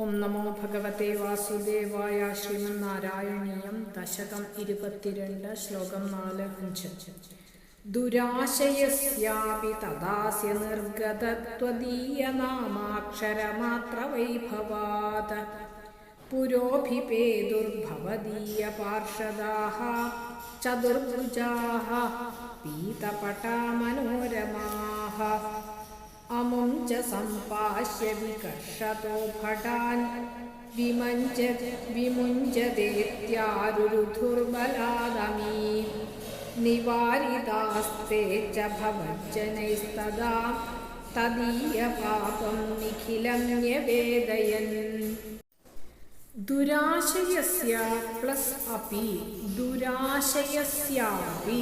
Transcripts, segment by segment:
ഓം നമോ ഭഗവത്തെ വാസുദേവായ ശ്രീമന്നാരായണീയം ദശകം ഇരുപത്തിരണ്ട് ശ്ലോകം നാല് അഞ്ച്. ദുരാശയസ്യാപി തദാസ്യ നിർഗതത്വദീയനാമാക്ഷരമാത്രവൈഭവാത് പാർഷദാഹ ചതുർഭുജാः പീതപട്ടാമനോരമാः अमुं च सम्पाश्य विकर्षतो भटान् विमञ्च विमुञ्चदेत्यारुरुधुर्बलादमी निवारितास्ते च भवज्जनैस्तदा तदीयपापं निखिलं न्यवेदयन् दुराशयस्य प्लस् अपि दुराशयस्यापि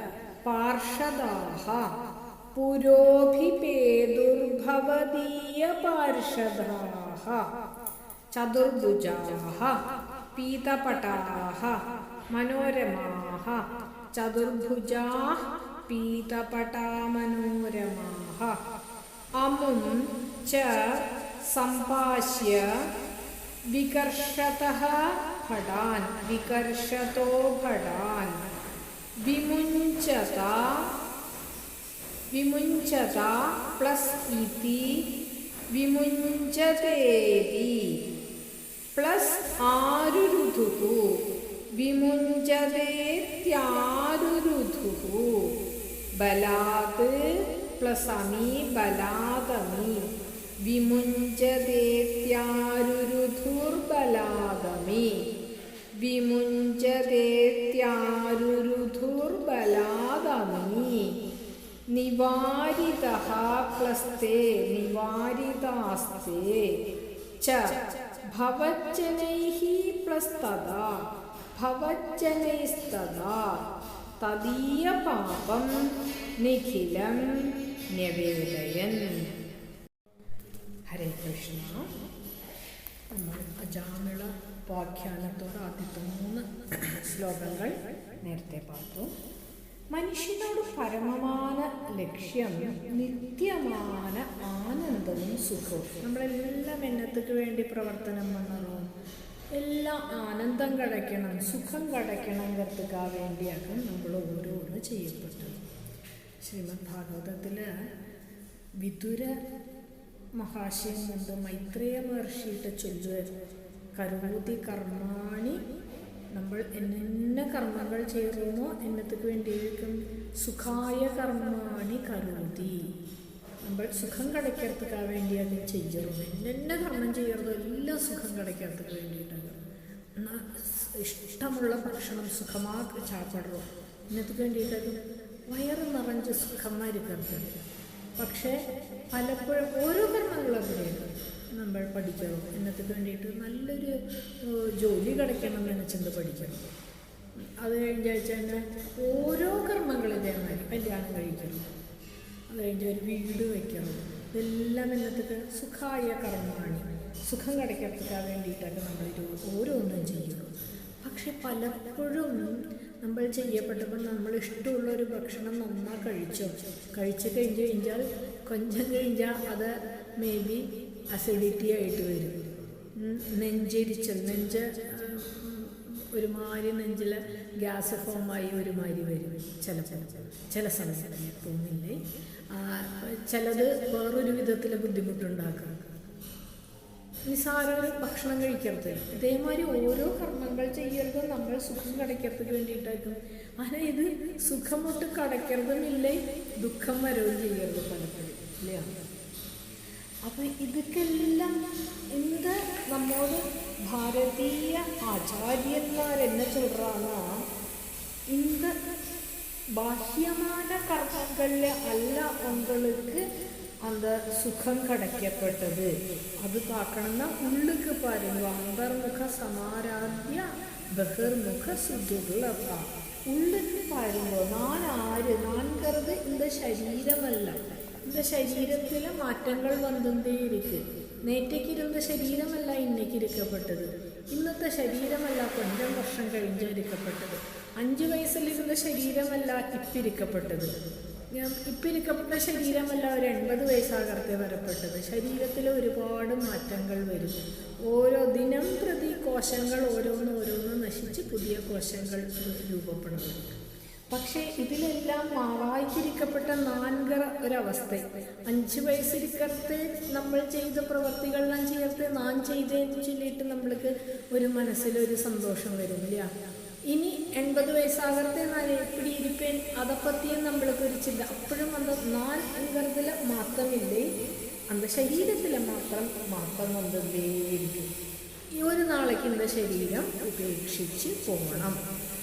पार्षदाः। पुरोभिपेदुर्भवदीयपार्षदाः चतुर्भुजाः पीतपटाः मनोरमाः। चतुर्भुजाः पीतपटामनोरमाः। अमुं च सम्भाष्य विकर्षतः भटान् विकर्षतो भटान् വിമുഞ്ചത വിമുഞ്ചത പ്ലസ് ഇതി വിമുഞ്ചതേതി. പ്ലസ് ആരുരുധു വിമുഞ്ചതേത്യാരുരുധു ബലാത് പ്ലസ് അമി ബലാദമി. വിമുഞ്ചതേത്യാരുരുധുർബലാദമി. വിമുഞ്ചതേത്യാ വിമുഞ്ചതേത്യാരുരുധുർബലാദമി നിവാരിതഃ പ്ലസ്തേ നിവാരിതാസ്തേ. ച ഭവജ്ജനൈഃ പ്ലസ്തദാ ഭവജ്ജനൈസ്തദാ. തദീയപാപം നിഖിലം ന്യവേദയൻ. ഹരേ കൃഷ്ണ. നമ്മൾ അജാമിള ഉപാഖ്യാനത്തോട് മൂന്ന് ശ്ലോകങ്ങൾ നേരത്തെ പാർത്തു. മനുഷ്യനോട് പരമമാന ലക്ഷ്യം നിത്യമാന ആനന്ദവും സുഖവും. നമ്മളെല്ലാം എന്നത്തേക്ക് വേണ്ടി പ്രവർത്തനം പണ്ണണം എല്ലാം ആനന്ദം കിടക്കണം സുഖം കിടക്കണങ്കത്തുക്കാ വേണ്ടിയാക്കും നമ്മൾ ഓരോന്ന് ചെയ്യപ്പെട്ടത് ശ്രീമദ് ഭാഗവതത്തിൽ വിദുര മഹാശയം കൊണ്ട് മൈത്രേയ മഹർഷിയുടെ ചൊല്ലുക കരുവൂതി കർമാണി നമ്മൾ എന്നെ കർമ്മങ്ങൾ ചെയ്യുന്നു എന്നത്തേക്ക് വേണ്ടിയിരിക്കും? സുഖായ കർമാണി കരുതി. നമ്മൾ സുഖം വേണ്ടി വേണ്ടിയാണ് ചെയ്യുന്നത് എന്നെ കർമ്മം ചെയ്യുന്നത് എല്ലാം സുഖം കിടക്കറത്തുക്ക് വേണ്ടിയിട്ടാണ്. ഇഷ്ടമുള്ള ഭക്ഷണം സുഖമാക്കി ചാപ്പിടുന്നു എന്നത്തേക്ക് വേണ്ടിയിട്ടത് വയറ് നിറഞ്ഞ് സുഖമായിരിക്കരുത്. പക്ഷേ പലപ്പോഴും അങ്ങനെയാണ് നമ്മൾ പഠിക്കണം. എന്നത്തേക്ക് വേണ്ടിയിട്ട് നല്ലൊരു ജോലി കിടക്കണം എന്ന് ചിന്ത പഠിക്കണം. അത് കഴിഞ്ഞ ആഴ്ച തന്നെ ഓരോ കർമ്മങ്ങളും ഇതേമാതിരി കല്യാണം കഴിക്കണം. അത് കഴിഞ്ഞ് ഒരു വീട് വയ്ക്കണം ഇതെല്ലാം എന്നത്തേക്ക് സുഖായ കർമ്മമാണ്. സുഖം കിടക്കാൻ വേണ്ടിയിട്ടൊക്കെ നമ്മൾ ഓരോന്നും ചെയ്യുള്ളൂ പക്ഷെ പലപ്പോഴും നമ്മൾ ചെയ്യപ്പെട്ടപ്പോൾ നമ്മൾ ഇഷ്ടമുള്ള ഒരു ഭക്ഷണം നന്നാ കഴിച്ചോ? കഴിച്ചു കഴിഞ്ഞ് കഴിഞ്ഞാൽ കൊഞ്ചം കഴിഞ്ഞാൽ അത് മേ ബി അസിഡിറ്റി ആയിട്ട് വരും നെഞ്ചിരിച്ചൽ നെഞ്ച് ഒരുമാതിരി നെഞ്ചിൽ ഗ്യാസ് ഫോമായി ഒരുമാതിരി വരും ചില ചില ചില സ്ഥലങ്ങളിൽ തോന്നില്ലേ ചിലത് വേറൊരു വിധത്തിൽ ബുദ്ധിമുട്ടുണ്ടാക്കാം. നിസാര ഭക്ഷണം കഴിക്കരുത്. ഇതേമാതിരി ഓരോ കർമ്മങ്ങൾ ചെയ്യരുത്. നമ്മൾ സുഖം കടയ്ക്കരുത് വേണ്ടിയിട്ടായിരിക്കും. അങ്ങനെ ഇത് സുഖമൊട്ട് കടയ്ക്കരുതെന്നില്ലേ ദുഃഖം വരവും ചെയ്യരുത് പലപ്പോഴും. ഇല്ലേ? അപ്പം ഇതൊക്കെല്ലാം എന്ത് നമ്മോട് ഭാരതീയ ആചാര്യന്മാരെന്നെ சொல்றானா இந்த பாஹ்யமான கர்மங்கள்ல அல்ல உங்களுக்கு அந்த സുഖം കടയ്ക്കപ്പെട്ടത് അത് പാക്കണമെന്ന ഉള്ളിക്ക് പാരുന്നു അന്തർമുഖ സമാരാധ്യ ബഹിർമുഖ സുദുർലഭ ഉള്ളിക്ക് പാരുമ്പോൾ നാൻ ആര് നാൻകറുത് இந்த ശരീരമല്ല இந்த ശരീരത്തിലെ മാറ്റങ്ങൾ വന്നുകൊണ്ടേയിരിക്കും നേറ്റയ്ക്ക് ഇരുന്ന ശരീരമല്ല ഇന്നേക്ക് ഇരിക്കപ്പെട്ടത് ഇന്നത്തെ ശരീരമല്ല കൊഞ്ചം വർഷം കഴിഞ്ഞ് ഇരിക്കപ്പെട്ടത് അഞ്ച് വയസ്സിലിരുന്ന ശരീരമല്ല ഇപ്പിരിക്കപ്പെട്ടത് ഞാൻ ഇപ്പിരിക്കപ്പെട്ട ശരീരമല്ല ഒരു എൺപത് വയസ്സാകർത്തെ വരപ്പെട്ടത് ശരീരത്തിൽ ഒരുപാട് മാറ്റങ്ങൾ വരും ഓരോ ദിനം പ്രതി കോശങ്ങൾ ഓരോന്ന് ഓരോന്ന് നശിച്ച് പുതിയ കോശങ്ങൾ രൂപപ്പെടുന്നു പക്ഷേ ഇതിലെല്ലാം മാവായിക്കിരിക്കപ്പെട്ട നാൻകറ ഒരവസ്ഥ. അഞ്ച് വയസ്സിരിക്കത്തെ നമ്മൾ ചെയ്ത പ്രവൃത്തികളെല്ലാം ചേർത്ത് നാൻ ചെയ്തതെന്ന് ചൊല്ലിയിട്ട് നമ്മൾക്ക് ഒരു മനസ്സിലൊരു സന്തോഷം വരില്ല. ഇനി എൺപത് വയസ്സാകത്തെ നാല് എപ്പിടി ഇരിപ്പേൻ അതപ്പത്തിയും നമ്മൾക്ക് ഒരു ചിന്ത. അപ്പോഴും അത് നാൻ എൻകറത്തിൽ മാത്രമില്ലേ? അന്ത ശരീരത്തിലെ മാത്രം മാത്രം കൊണ്ടേ ഇരിക്കും ഈ ഒരു നാളേക്ക് ശരീരം ഉപേക്ഷിച്ച് പോകണം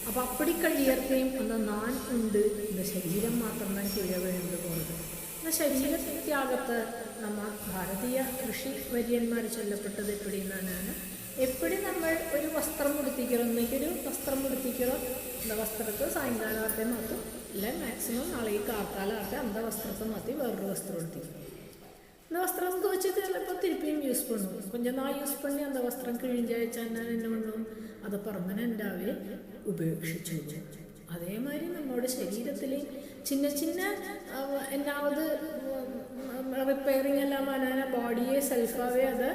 അപ്പോൾ അപ്പടി കഴിയർത്തേയും എന്ന നാൻ ഉണ്ട് എന്ന ശരീരം മാത്രം താൻ കിഴവേണ്ടത് പോകുന്നത് എന്ന ശരീരത്തിനകത്ത് നമ്മ ഭാരതീയ കൃഷി വര്യന്മാർ ചൊല്ലപ്പെട്ടത് എപ്പിടിയെന്നാണ് എപ്പോഴും നമ്മൾ ഒരു വസ്ത്രം ഉടുത്തിക്കറോ ഇന്നേക്കൊരു വസ്ത്രം ഉടുത്തിക്കറോ എന്താ വസ്ത്രത്തെ സായങ്കാലത്തെ മാറ്റും ഇല്ല മാക്സിമം നാളെ ഈ കാർത്താലാർത്തെ അന്ത വസ്ത്രത്തെ മാറ്റി വേറൊരു വസ്ത്രം ഉടുത്തിക്കും இந்த വസ്ത്രമൊക്കെ വെച്ചിട്ട് ചിലപ്പോൾ തിരുപ്പിയും യൂസ് പണ്ണും കൊഞ്ചം നാ യൂസ് പണി അന്ത വസ്ത്രം കിഴിഞ്ചയച്ചാൽ ഞാൻ എന്നുകൊണ്ടും അത് പെർമനന്റാവേ ഉപേക്ഷിച്ചു. അതേമാതിരി നമ്മുടെ ശരീരത്തിൽ ചിന്ന ചിന്ന എന്നാമത് റിപ്പയറിങ് എല്ലാം വനാന ബോഡിയെ സെൽഫാവേ അത്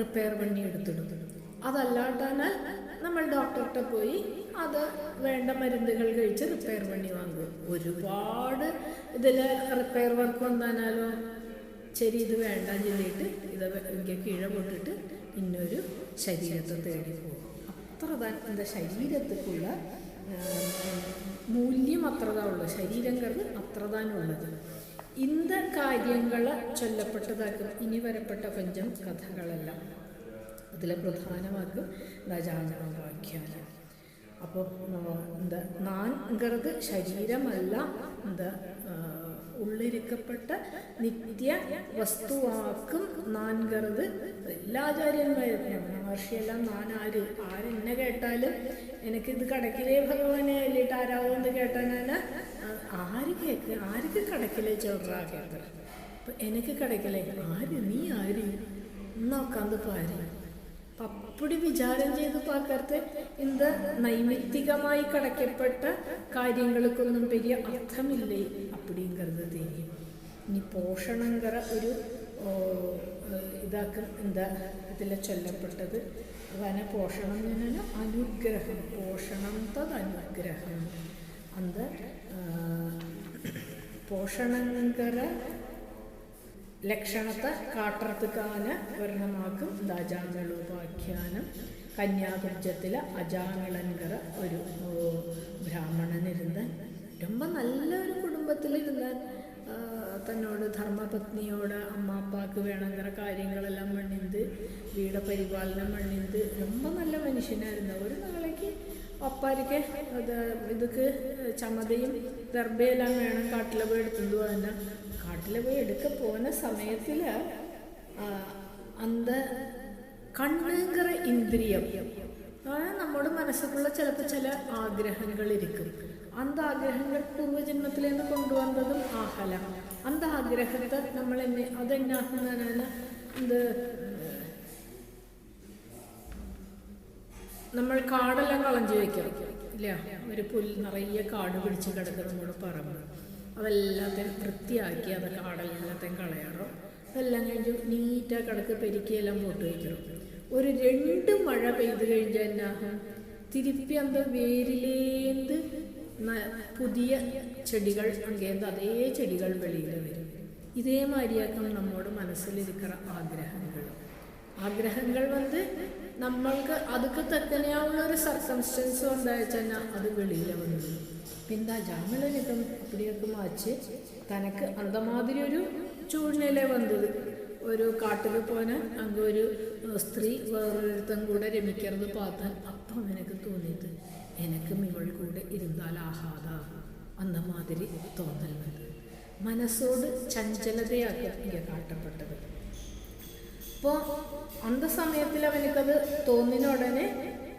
റിപ്പയർ പണി എടുത്തിടും. അതല്ലാട്ടാണ് നമ്മൾ ഡോക്ടർട്ട് പോയി അത് വേണ്ട മരുന്നുകൾ കഴിച്ച് റിപ്പയർ പണി വാങ്ങും. ഒരുപാട് ഇതിൽ റിപ്പയർ വർക്ക് വന്നാലോ ശരി ഇത് വേണ്ട ചൊല്ലിയിട്ട് ഇത് എനിക്ക് കീഴ പൊട്ടിട്ട് ഇന്നൊരു ശരീരത്തെ തേടി പോകും. അത്ര താൻ എന്താ ശരീരത്തിലുള്ള മൂല്യം അത്രതാ ഉള്ളത് ശരീരം കണ്ട് അത്രതാനുള്ളത് ഇന്ത കാര്യങ്ങൾ ചൊല്ലപ്പെട്ടതാക്കും ഇനി വരപ്പെട്ട കൊഞ്ചം കഥകളെല്ലാം. അതിലെ പ്രധാനമാക്കും ദജാനവാഖ്യാനം അപ്പോൾ എന്താ നാൻകറത് ശരീരമല്ല എന്താ ഉള്ളിരിക്കപ്പെട്ട നിത്യ വസ്തുവാക്കും നാൻകറത്. എല്ലാ ആചാര്യന്മാരും രമണ മഹർഷിയെല്ലാം നാൻ ആര് ആരെന്നെ കേട്ടാലും എനിക്കിത് കടക്കിലേ ഭഗവാനെ അല്ലിട്ട് ആരാവെന്ന് കേട്ടാനാണ്. ആര് കേക്ക്? ആർക്ക് കടക്കിലേ ചോറാ കേട്ടത് അപ്പം എനിക്ക് കടക്കിലേ. ആര്? നീ ആര്? നോക്കാന്ത് പാര്. അപ്പടി വിചാരം ചെയ്ത് പാക്കർത്ത് എന്താ? നൈമിത്തികമായി കടക്കപ്പെട്ട കാര്യങ്ങൾക്കൊന്നും വലിയ അർത്ഥമില്ലേ? അപ്പടിങ്കറത് തിരിയും ഇനി പോഷണങ്കര ഒരു ഇതാക്കും എന്താ ഇതിൽ ചൊല്ലപ്പെട്ടത്. വന പോഷണം എന്ന് അനുഗ്രഹം. പോഷണം തത് അനുഗ്രഹം അത് പോഷണങ്കര ലക്ഷണത്തെ കാട്ടറത്തുകാന വർണമാക്കും ദാജാങ്ങളുപാഖ്യാനം കന്യാകുബ്ജത്തിലെ അജാങ്ങളങ്കര ഒരു ബ്രാഹ്മണനിരുന്ന ரொம்ப நல்ல ഒരു കുടുംബത്തിലിരുന്നാൽ തന്നോട് ധർമ്മപത്നിയോട് അമ്മ അപ്പാക്ക് വേണമെന്ന കാര്യങ്ങളെല്ലാം മണ്ണിന്ത് വീട പരിപാലനം മണ്ണിന്ത് രൊമ്പ നല്ല മനുഷ്യനായിരുന്നു. ഒരു നാളേക്ക് ഒപ്പാരിക്ക് അത് ഇതൊക്കെ ചമതയും ദർഭയെല്ലാം വേണം കാട്ടിലെ പോയി എടുത്തുകൊണ്ട് പോകാൻ കാട്ടിലെ പോയി എടുക്ക പോകുന്ന സമയത്തിൽ അന്ത കണ്ണുകറ ഇന്ദ്രിയം. നമ്മുടെ മനസ്സിലുള്ള ചിലപ്പോൾ ചില ആഗ്രഹങ്ങൾ ഇരിക്കും അന്താഗ്രഹങ്ങൾ ആഗ്രഹങ്ങൾ കൊണ്ടുവന്നതും ആഹല അന്താഗ്രഹത്തെ നമ്മൾ എന്നെ അതെന്നാക്കുന്നതിനാണ് ഇത് നമ്മൾ കാടെല്ലാം കളഞ്ചു വയ്ക്കാം ഇല്ല? ഒരു പുൽ നിറയെ കാട് പിടിച്ച് കിടക്കുന്നതോട് പറമ്പ് അതെല്ലാത്തേം വൃത്തിയാക്കി അത് കാടെല്ലാത്തേം കളയാറോ അതെല്ലാം കഴിഞ്ഞ് നീറ്റാ കിടക്ക് പെരുക്കിയെല്ലാം പോട്ട് വയ്ക്കണം ഒരു രണ്ട് മഴ പെയ്ത് കഴിഞ്ഞാൽ എന്നാ തിരുപ്പി അന്ത വേരിലേന്ത് പുതിയ ചെടികൾ അങ്ങേന്ത് അതേ ചെടികൾ വെളിയിൽ വരും. ഇതേമാതിരിയാക്കും നമ്മോട് മനസ്സിലിരിക്കുന്ന ആഗ്രഹങ്ങൾ. ആഗ്രഹങ്ങൾ വന്ന് നമ്മൾക്ക് അതൊക്കെ തെക്കനെയാവുന്ന ഒരു സർക്കംസ്റ്റൻസ് ഉണ്ടായിച്ചാൽ അത് വെളിയിൽ വന്നു. പിന്നെ ജാമലനിപ്പം അപ്പടിയൊക്കെ മാച്ച് തനക്ക് അന്തമാതിരി ഒരു ചൂഴ്നില വന്നത്. ഒരു കാട്ടിൽ പോന അങ്ങ് ഒരു സ്ത്രീ വേറൊരുത്തം കൂടെ രമിക്കുന്നത് പാത്താൻ. അപ്പം എനിക്ക് തോന്നിയത് എനിക്കും ഇവൾ കൂടെ ഇരുന്നാൽ ആഹാദ അന്ന മാതിരി തോന്നൽ മനസ്സോട് ചഞ്ചലതയാക്കി കാട്ടപ്പെട്ടത്. അപ്പോൾ അന്ത സമയത്തിൽ അവനക്കത് തോന്നിന ഉടനെ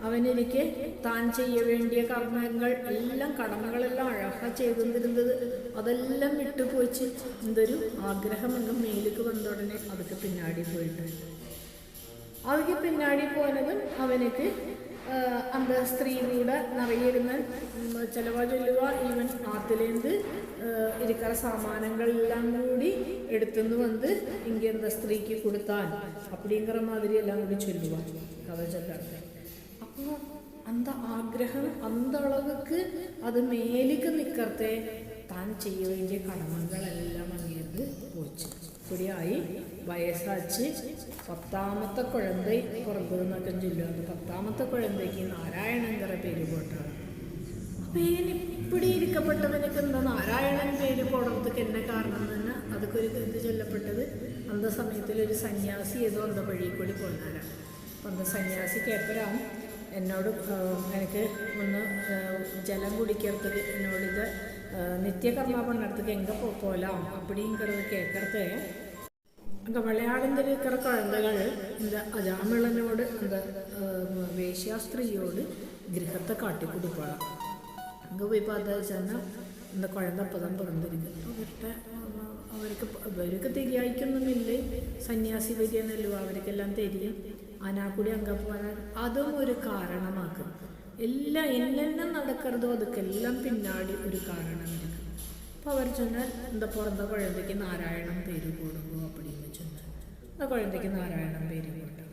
അവനെനിക്ക് താൻ ചെയ്യ വേണ്ടിയ കർമ്മങ്ങൾ എല്ലാം കടമകളെല്ലാം അഴക ചെയ്തിരുന്നത് അതെല്ലാം വിട്ടുപോയിച്ച് എന്തൊരു ആഗ്രഹം അങ്ങ് മേലേക്ക് വന്ന ഉടനെ അതൊക്കെ പിന്നാടി പോയിട്ട്. അവയ്ക്ക് പിന്നാടി പോയതും അവനക്ക് அந்த സ്ത്രീയുടെ നിറയിരുന്ന ചിലവ ചൊല്ലുക ഈവൻ ആത്തിലേന്ത് ഇരിക്കുന്ന സാമാനങ്ങളെല്ലാം കൂടി എടുത്തുനിന്ന് വന്ന് ഇങ്ങനെ அந்த സ്ത്രീക്ക് കൊടുത്താൽ அப்படிங்கிற மாதிரி எல்லாம் കൂടി ചൊല്ലുക കഥ ചൊല്ലാറുണ്ട് അപ്പോൾ அந்த ആഗ്രഹം அந்த അളവുക്ക് അത് മേലേക്ക് നിൽക്കത്തെ താൻ ചെയ്യ വേണ്ടിയ കടമകളെല്ലാം അങ്ങേത് പോച്ചു കുടിയായി വയസ്സാച്ച് പത്താമത്തെ കുഴന്ത പുറത്തുനിന്നൊക്കെ ചൊല്ലുന്നത് പത്താമത്തെ കുഴന്തയ്ക്ക് നാരായണങ്കര പേര് പോട്ടാണ്. അപ്പം ഇങ്ങനെ ഇപ്പിടി ഇരിക്കപ്പെട്ടവനൊക്കെ എന്താ നാരായണൻ പേര് പോടത്തൊക്കെ എന്നെ കാരണം തന്നെ അതൊക്കെ ഒരു ഇത് ചൊല്ലപ്പെട്ടത് അന്ത സമയത്തിൽ ഒരു സന്യാസി ഏതോ അന്ത വഴി കൂടി പോകുന്നവരാണ് അപ്പം അന്ത സന്യാസി കേപ്പരാ എന്നോട് എനിക്ക് ഒന്ന് ജലം കുടിക്കരുത് ഇത് நித்தியகர்மா பண்ணுறதுக்கு எங்கே போ போகலாம் அப்படிங்கிறது கேட்குறது அங்கே விளையாடுந்து இருக்கிற குழந்தைகள் இந்த அஜாமிளனோடு அந்த வேஷ்யாஸ்திரியோடு கிரகத்தை காட்டி கொடுப்பாளாம் அங்கே போய் பார்த்தா വെച്ചാൽ இந்த குழந்தை அப்பதான் பிறந்திருக்கு അവരുടെ അവർക്ക് അവർക്ക് തിരിയായിക്കൊന്നുമില്ലേ സന്യാസി വരികയെന്നല്ലോ അവർക്കെല്ലാം തിരിയും ആനാക്കൂടി അങ്ക പോകാൻ അതും ഒരു കാരണമാക്കും എല്ലാം എന്നെല്ലാം നടക്കരുതോ അതൊക്കെല്ലാം പിന്നാടി ഒരു കാരണം ഇരിക്കും അപ്പോൾ അവർ ചൊന്നാൽ എന്താ പുറത്തെ കുഴന്തയ്ക്ക് നാരായണം പേര് കൂടുമ്പോൾ அப்படின்னு ചൊന്നാൽ அந்த குழந்தைக்கு நாராயணம் பேர் போட்டான்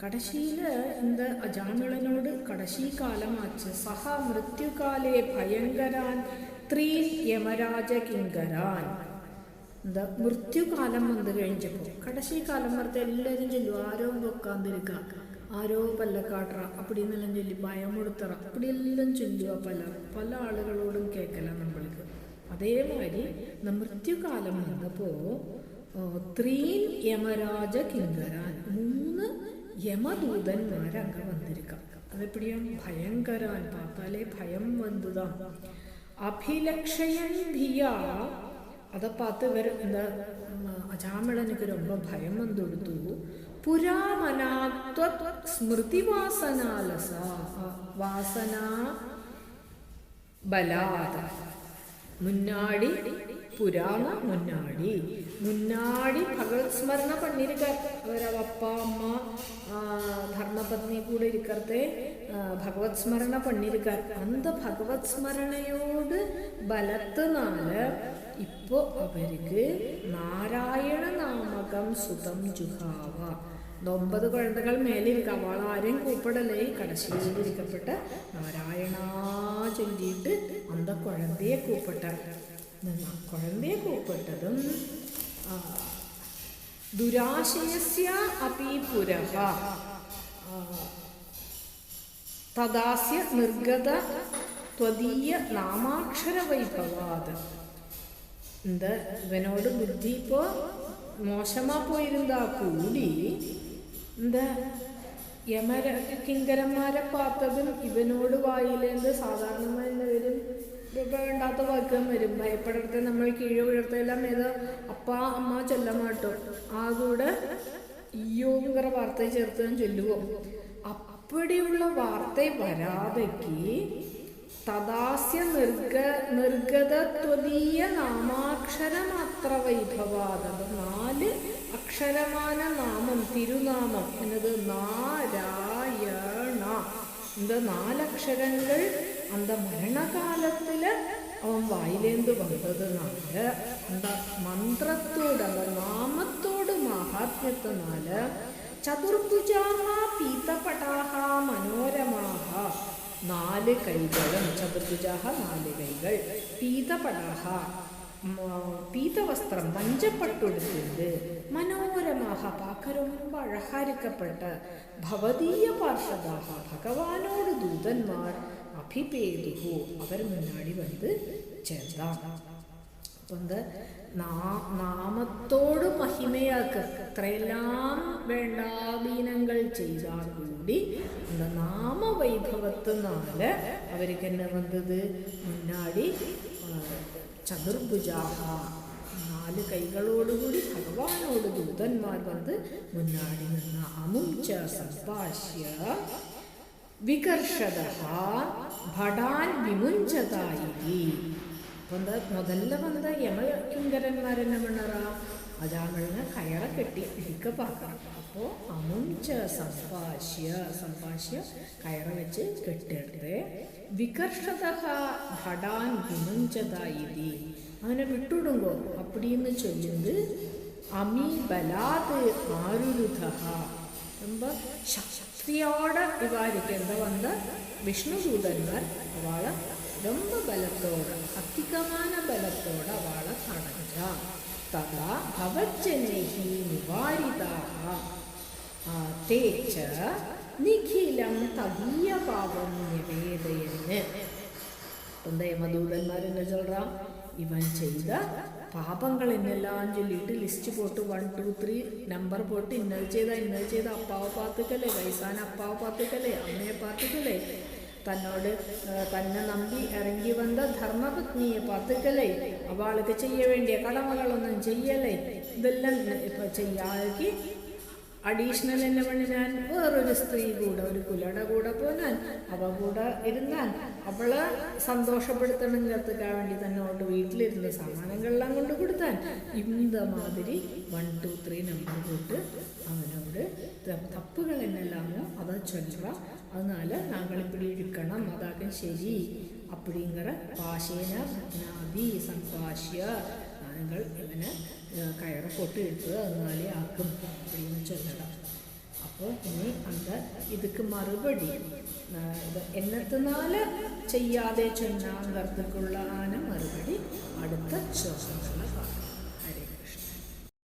கடைசியில் இந்த அஜாமிளனோடு கடைசி காலமாச்சு சகா மிருத்யுகாலே பயங்கரான் ത്രീൻ യമരാജ കിങ്കരാൻ എന്താ മൃത്യുകാലം വന്നു കഴിഞ്ഞപ്പോൾ കടശി കാലം വരത്തെ എല്ലാവരും ചൊല്ലും ആരോ വെക്കാതിരിക്ക ആരോ പല്ലക്കാട്ടറ അപ്പടിന്നെല്ലാം ചൊല്ലി ഭയമെടുത്തറ അപ്പടിയെല്ലാം ചൊല്ലുക പല പല ആളുകളോടും കേൾക്കല നമ്മൾക്ക് അതേമാതിരി മൃത്യുകാലം വന്നപ്പോൾ ത്രീൻ യമരാജ കിങ്കരാൻ മൂന്ന് യമദൂതന്മാരങ്ങ വന്നിരിക്കാം അതെപ്പടിയാണ് ഭയങ്കരാൻ പാത്താലേ ഭയം വന്നതാ அபிலக்ஷயன் பியா அதை பார்த்து இவர் இந்த அஜாமிளனுக்கு ரொம்ப பயம் வந்துடுத்து புராமனாத்வ പുരാമനാത്വത് സ്മൃതിവാസനാലസ വാസനാ ബലാത മുന്നാടി പുരാണ മുന്നാടി. മുന്നാടി ഭഗവത് സ്മരണ പണ്ണിരിക്കർ അവരപ്പ അമ്മ ധർമ്മപത്നി കൂടെ ഇരിക്കത്തെ ഭഗവത് സ്മരണ പണ്ണിരിക്കർ അന്ത ഭഗവത് സ്മരണയോട് ബലത്തിനാല് ഇപ്പോൾ അവർക്ക് നാരായണ നാമകം സുതം ജുഹാവ. ഒമ്പത് കുഴന്തകൾ മേലിൽ കവാളാരും കൂപ്പിടലേ കടശീലിരിക്കപ്പെട്ട് നാരായണാ ചൊല്ലിയിട്ട് അന്ത കുഴന്തയെ കൂപ്പിട്ട. കുഴന്തയെ കൂപ്പിട്ടതും ദുരാശയസ്യ അപി പുരഹ തദാസ്യ നിർഗത ത്വദീയ നാമാക്ഷര വൈഭവാത്. എന്ത്? ഇവനോട് ബുദ്ധി ഇപ്പോൾ മോശമാ പോയിരുന്നാ കൂടി എന്താ? യമര കിങ്കരന്മാരെ പാത്തതും ഇവനോട് വായിലേന്ത് സാധാരണമായി വരും? വേണ്ടാത്ത വാക്യം വരും. ഭയപ്പെടത്തെ നമ്മൾ കീഴുകിഴത്തെല്ലാം ഏത്? അപ്പ അമ്മ ചൊല്ലമാട്ടോ ആ കൂടെ ഈയോങ്കറ വാർത്തയെ ചേർത്തും ചൊല്ലുവോ? അപ്പടിയുള്ള വാർത്ത വരാതയ്ക്ക് തദാസ്യ നിർഗ നിർഗത ത്വലീയ നാമാക്ഷരമാത്ര വൈഭവാദം നാല് അക്ഷരമാന നാമം തിരുനാമം എന്നത് നാരായണ. എന്താ നാലക്ഷരങ്ങൾ? അന്ത മരണകാലത്തിൽ അവൻ വായിലേന്ത് വന്നത്? നാല്. എന്താ മന്ത്രത്തോട് അവ നാമത്തോട് മാഹാത്മ്യത്തിനാല് ചതുർഭുജാഹ പീതപടാഹ മനോരമാഹ നാല് കൈകളും. ചതുർഭുജാഹ നാല് കൈകൾ. പീതപടാഹ പീതവസ്ത്രം മഞ്ചപ്പട്ടുടുത്തിട്ട് മനോരമാഹ പാക്ക ரொம்ப അഴകാ ഇരിക്കപ്പെട്ട് ഭവതീയ പാർഷദാഹ ഭഗവാനോട് ദൂതന്മാർ അഭിപേതുഹു അവർ മുന്നാടി വന്ന് ചേർന്നാം അപ്പം എന്ത് നാ നാമത്തോട് മഹിമയാക്കുക ഇത്രയെല്ലാം വേണ്ടാധീനങ്ങൾ ചെയ്താൽ കൂടി இந்த നാമവൈഭവത്തിനാല അവർക്ക് என்ன വന്നത് മുന്നാടി ചതുർഭുജാഹ. നാല് കൈകളോടുകൂടി ഭഗവാനോട് ദൂതന്മാർ വന്ന് മുന്നാടി നിന്ന അമുഞ്ച സമ്പാശ്യ വികർഷത ഭടാൻ വിമുഞ്ചതായി ഒന്ന് മുതല്ല വന്നത് യമകിങ്കരന്മാരെന്നെ മണ്ണറ അതാമളിന് കയറ കെട്ടി ഇടുക്ക പാക്കണം അപ്പോൾ അമുഞ്ച സംഭാഷ്യ സംഭാഷ്യ കയറ വെച്ച് കെട്ടിയെടുത്ത്. വികർഷത ഹടാൻ ഗുണഞ്ചത ഇതി അവനെ വിട്ടുടുങ്കോ? അപ്പടിയെന്ന് ചൊല്ലുന്നത് അമി ബലാത് ആരുരുധ ரொம்ப ശക്തിയോടെ ഇവാരിക്ക് എന്താ വന്ന വിഷ്ണുദൂതന്മാർ അവളെ ரொம்ப ബലത്തോടെ അധികമായ ബലത്തോടെ അവളെ തണഞ്ഞ തഥാ ഭവജനൈ നിവാരിതാ തേ ച നിഖിലം തദീയ പാപം നിവേദയന്. എന്താ യമദൂതന്മാരെന്നെ ചൊല്ലാ ഇവൻ ചെയ്ത പാപങ്ങൾ എന്നെല്ലാം ചൊല്ലിയിട്ട് ലിസ്റ്റ് പോട്ട് വൺ ടു ത്രീ നമ്പർ പോട്ട് ഇന്നത് ചെയ്ത ഇന്നത് ചെയ്ത അപ്പാവ് പാത്തുക്കല്ലേ വയസ്സാന അപ്പാവ് പാത്തുക്കല്ലേ അമ്മയെ പാത്തുക്കല്ലേ തന്നോട് തന്നെ നമ്പി ഇറങ്ങി വന്ന ധർമ്മപത്നിയെ പാത്തുക്കല്ലേ അവൾക്ക് ചെയ്യ വേണ്ടിയ കടമകളൊന്നും ചെയ്യലേ ഇതെല്ലാം ഇപ്പൊ ചെയ്യാക്കി അഡീഷണൽ ഇലവണിനാൻ വേറൊരു സ്ത്രീ കൂടെ ഒരു കുലയുടെ കൂടെ പോനാൻ അവ കൂടെ ഇരുന്നാൽ അവൾ സന്തോഷപ്പെടുത്തണങ്ങത്തുക്കാൻ വേണ്ടി തന്നെ അവളുടെ വീട്ടിലിരുന്ന് സമ്മാനങ്ങളെല്ലാം കൊണ്ട് കൊടുത്താൽ ഇന്ത മാതിരി വൺ ടു ത്രീ നമ്പർ തൊട്ട് അവനോട് തപ്പുകൾ എന്നെല്ലാമോ അത് ചൊല്ലുക. അതിനാൽ നാങ്ങൾ ഇപ്പിടി ഇരിക്കണം അതാകും ശരി. അപ്പിടിങ്കറ പാശേന സംഭാഷ്യ നിങ്ങൾ ഇവന് കയറ് പൊട്ടിയിട്ട് നാളിയാക്കും എന്ന് ചൊല്ലണം. അപ്പോൾ ഇനി അന്ത ഇതുക്ക് മറുപടി ഇത് എന്നത്തിനാല് ചെയ്യാതെ ചെന്നാൽ വർദ്ധക്കുള്ള ആന മറുപടി അടുത്ത ശ്വാസങ്ങളെ പാടും